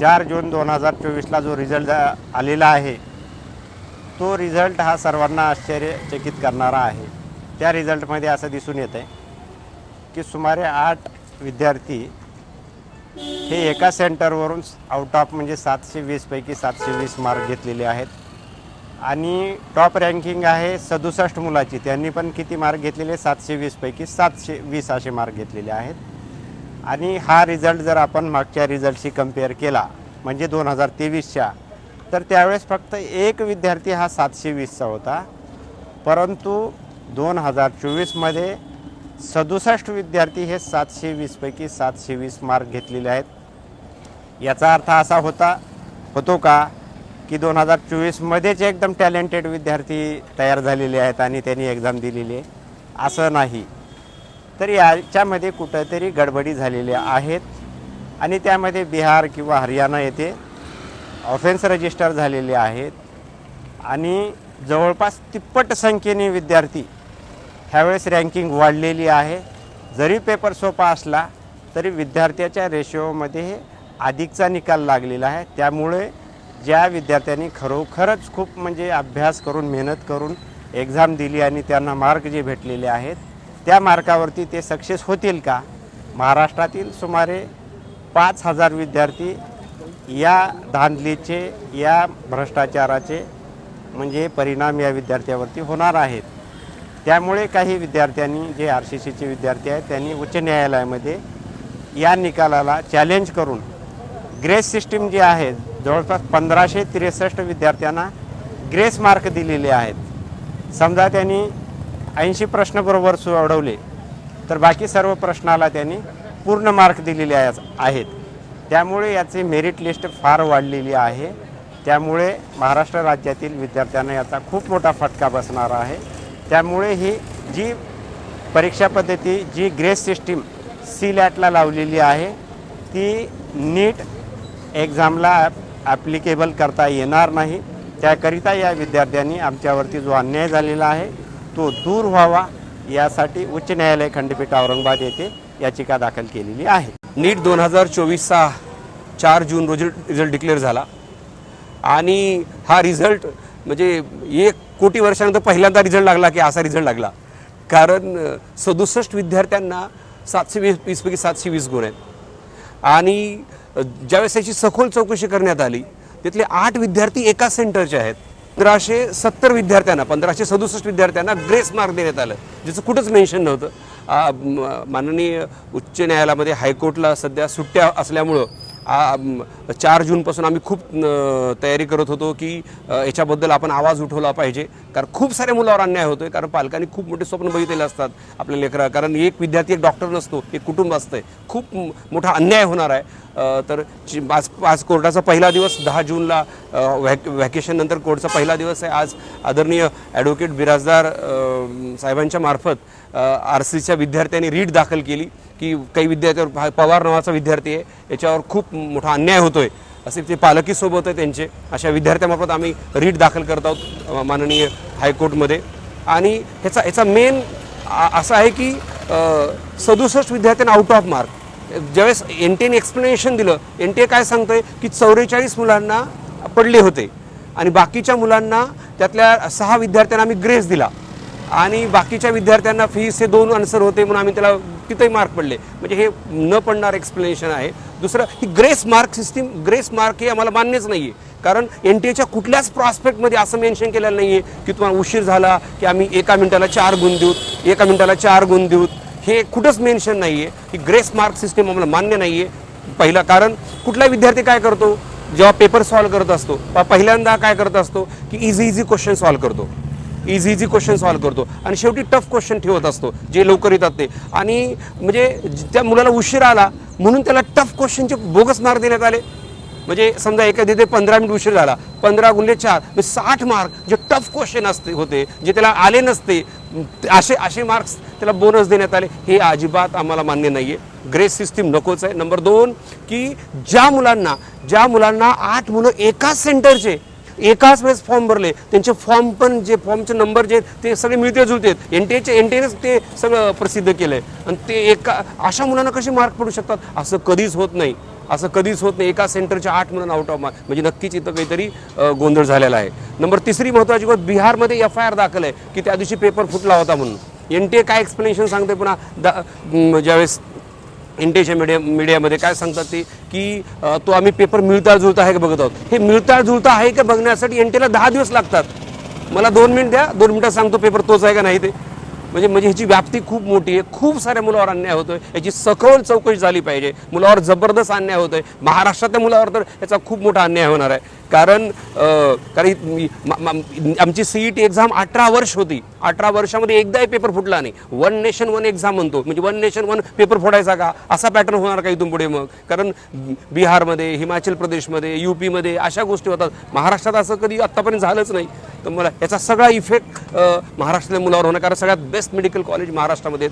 चार जून दोन हजार चोवीसला जो रिझल्ट आलेला आहे तो रिझल्ट हा सर्वांना आश्चर्यचकित करणारा आहे. त्या रिझल्टमध्ये असं दिसून येतं आहे की सुमारे आठ विद्यार्थी हे एका सेंटरवरून आउट ऑफ म्हणजे सातशे वीसपैकी सातशे वीस मार्क घेतलेले आहेत. आणि टॉप रँकिंग आहे सदुसष्ट मुलाची. त्यांनी पण किती मार्क घेतलेले? सातशे वीसपैकी सातशे वीस असे मार्क घेतलेले आहेत. आणि हा रिझल्ट जर आपण मागच्या रिझल्टशी कंपेअर केला म्हणजे दोन हजार तेवीसच्या तर त्यावेळेस फक्त एक विद्यार्थी हा सातशे वीसचा होता. परंतु दोन हजार चोवीसमध्ये सदुसष्ट विद्यार्थी हे सातशे वीसपैकी सातशे वीस मार्क घेतलेले आहेत. याचा अर्थ असा होता होतो का की दोन हजार चोवीसमध्येच एकदम टॅलेंटेड विद्यार्थी तयार झालेले आहेत आणि त्यांनी एक्झाम दिलेली आहे. असं नाही. तर याच्यामध्ये कुठंतरी गडबडी झालेल्या आहेत. आणि त्यामध्ये बिहार किंवा हरियाणा येथे ऑफेन्स रजिस्टर झालेले आहेत. आणि जवळपास तिप्पट संख्येने विद्यार्थी ह्यावेळेस रँकिंग वाढलेली आहे. जरी पेपर सोपा असला तरी विद्यार्थ्याच्या रेशोमध्ये अधिकचा निकाल लागलेला आहे. त्यामुळे ज्या विद्यार्थ्यांनी खरोखरच खूप म्हणजे अभ्यास करून मेहनत करून एक्झाम दिली आणि त्यांना मार्क जे भेटलेले आहेत त्या मार्कावरती ते सक्सेस होतील का? महाराष्ट्रातील सुमारे पाच हजार विद्यार्थी या धांदलीचे या भ्रष्टाचाराचे म्हणजे परिणाम या विद्यार्थ्यावरती होणार आहेत. त्यामुळे काही विद्यार्थ्यांनी जे आर सी सीचे विद्यार्थी आहेत त्यांनी उच्च न्यायालयामध्ये या निकालाला चॅलेंज करून ग्रेस सिस्टीम जी आहे जवळपास पंधराशे त्रेसष्ट विद्यार्थ्यांना ग्रेस मार्क दिलेले आहेत. समजा त्यांनी ऐंशी प्रश्न बरोबर सोडवले तर बाकी सर्व प्रश्नाला त्यांनी पूर्ण मार्क दिलेले आहे- आहेत. त्यामुळे याची मेरिट लिस्ट फार वाढलेली आहे. त्यामुळे महाराष्ट्र राज्यातील विद्यार्थ्यांना याचा खूप मोठा फटका बसणार आहे. त्यामुळे ही जी परीक्षा पद्धती जी ग्रेस सिस्टीम सी लॅटला लावलेली आहे ती नीट एक्झामला ॲप्लिकेबल करता येणार नाही. त्याकरिता या विद्यार्थ्यांनी आमच्यावरती जो अन्याय झालेला आहे तो दूर व्हावा यासाठी उच्च न्यायालय खंडपीठ औरंगाबाद येथे याचिका दाखल केलेली आहे. नीट दोन हजार चोवीसचा चार जून रोजी रिझल्ट डिक्लेअर झाला. आणि हा रिझल्ट म्हणजे एक कोटी वर्षानंतर पहिल्यांदा रिझल्ट लागला की असा रिझल्ट लागला. कारण सदुसष्ट विद्यार्थ्यांना सातशे वीस वीसपैकी सातशे वीस गुण आहेत. आणि ज्यावेळेस याची सखोल चौकशी करण्यात आली तिथले आठ विद्यार्थी एका सेंटरचे आहेत. पंधराशे सत्तर विद्यार्थ्यांना पंधराशे सदुसष्ट विद्यार्थ्यांना ग्रेस मार्क देण्यात आलं ज्याचं कुठंच मेन्शन नव्हतं. माननीय उच्च न्यायालयामध्ये हायकोर्टला सध्या सुट्ट्या असल्यामुळं आ, चार जूनपासून आम्ही खूप तयारी करत होतो की याच्याबद्दल आपण आवाज उठवला पाहिजे. कारण खूप साऱ्या मुलावर अन्याय होतोय कारण पालकांनी खूप मोठे स्वप्न बघितलेले असतात आपल्या लेकरा कारण एक विद्यार्थी एक डॉक्टर नसतो एक कुटुंब असतंय. खूप मोठा अन्याय होणार आहे. तर आज आज कोर्टाचा पहिला दिवस दहा जूनला व्हॅक व्हॅकेशननंतर कोर्टचा पहिला दिवस आहे. आज आदरणीय ॲडव्होकेट बिराजदार साहेबांच्या मार्फत आर सीच्या विद्यार्थ्यांनी रीट दाखल केली की काही विद्यार्थ्यावर पवार नावाचा विद्यार्थी आहे याच्यावर खूप मोठा अन्याय होतोय. असे ते पालकी सोबत आहे त्यांचे अशा विद्यार्थ्यामार्फत आम्ही रीट दाखल करत आहोत माननीय हायकोर्टमध्ये. आणि ह्याचा ह्याचा मेन असं आहे की सदुसष्ट विद्यार्थ्यांना आउट ऑफ मार्क ज्यावेळेस एन टीने एक्सप्लेनेशन दिलं एन टी ए काय सांगतंय की चौवेचाळीस मुलांना पडले होते आणि बाकीच्या मुलांना त्यातल्या सहा विद्यार्थ्यांना आम्ही ग्रेस दिला. आणि बाकीच्या विद्यार्थ्यांना फीस हे दोन आन्सर होते म्हणून आम्ही त्याला तिथंही मार्क पडले. म्हणजे हे न पडणार एक्सप्लेनेशन आहे. दुसरं ही grace mark system grace mark हे आम्हाला मान्यच नाही आहे कारण एन टी एच्या कुठल्याच प्रॉस्पेक्टमध्ये असं मेन्शन केलेलं नाही आहे की तुम्हाला उशीर झाला की आम्ही एका मिनिटाला चार गुण देऊत एका मिनिटाला चार गुण देऊत हे कुठंच मेन्शन नाही आहे ही ग्रेस मार्क सिस्टीम आम्हाला मान्य नाही आहे पहिला कारण कुठला विद्यार्थी काय करतो? जेव्हा पेपर सॉल्व्ह करत असतो पहिल्यांदा काय करत असतो? की इझी इझी क्वेश्चन सॉल्व्ह करतो. इझी इझी क्वेश्चन सॉल्व्ह करतो. आणि शेवटी टफ क्वेश्चन ठेवत असतो जे लवकर येतात ते. आणि म्हणजे त्या मुलाला उशीर आला म्हणून त्याला टफ क्वेश्चनचे बोगस मार्क देण्यात आले. म्हणजे समजा एका ते पंधरा मिनिट उशीर झाला पंधरा गुणले चार म्हणजे साठ मार्क जे टफ क्वेश्चन असते होते जे त्याला आले नसते असे असे मार्क्स त्याला बोनस देण्यात आले. हे अजिबात आम्हाला मान्य नाही आहे ग्रेस सिस्टीम नकोच आहे. नंबर दोन की ज्या मुलांना ज्या मुलांना आठ मुलं एकाच सेंटरचे एकाच वेळेस फॉर्म भरले. त्यांचे फॉर्म पण जे फॉर्मचे नंबर जे आहेत, ते सगळे मिळते जुळते एन टी एचे एन टी एनेच ते सगळं प्रसिद्ध केलं आहे आणि ते एका अशा मुलांना कसे मार्क पडू शकतात? असं कधीच होत नाही. असं कधीच होत नाही. एका सेंटरच्या आठ मुलांना आउट ऑफ म्हणजे नक्कीच इथं काहीतरी गोंधळ झालेला आहे. नंबर तिसरी महत्त्वाची गोष्ट बिहारमध्ये एफ आय आर दाखल आहे. की त्या दिवशी पेपर फुटला होता म्हणून. एन टी ए काय एक्सप्लेनेशन सांगते पुन्हा? दा ज्यावेळेस इंडियाच्या मीडिया मीडियामध्ये काय सांगतात ते? की तो आम्ही पेपर मिळता जुळता आहे का बघत आहोत? हे मिळताळ जुळता आहे का बघण्यासाठी एन टीला दहा दिवस लागतात. मला दोन मिनिट द्या दोन मिनटात सांगतो पेपर तोच आहे का नाही ते. म्हणजे म्हणजे ह्याची व्याप्ती खूप मोठी आहे. खूप साऱ्या मुलावर अन्याय होतोय. याची सखोल चौकशी झाली पाहिजे. मुलावर जबरदस्त अन्याय होतोय. महाराष्ट्रातल्या मुलावर तर याचा खूप मोठा अन्याय होणार आहे. कारण कारण इ- म- टी आमची सीईटी एक्झाम अठरा वर्ष होती. अठरा वर्षामध्ये एकदाही पेपर फुटला नाही. वन नेशन वन एक्झाम म्हणतो. म्हणजे वन नेशन वन पेपर फोडायचा का? असा पॅटर्न होणार का इथून पुढे मग? कारण बिहारमध्ये हिमाचल प्रदेशमध्ये युपीमध्ये अशा गोष्टी होतात. महाराष्ट्रात असं कधी आत्तापर्यंत झालंच नाही. तर मला याचा सगळा इफेक्ट महाराष्ट्रातल्या मुलावर होणार. कारण सगळ्यात बेस्ट मेडिकल कॉलेज महाराष्ट्रामध्ये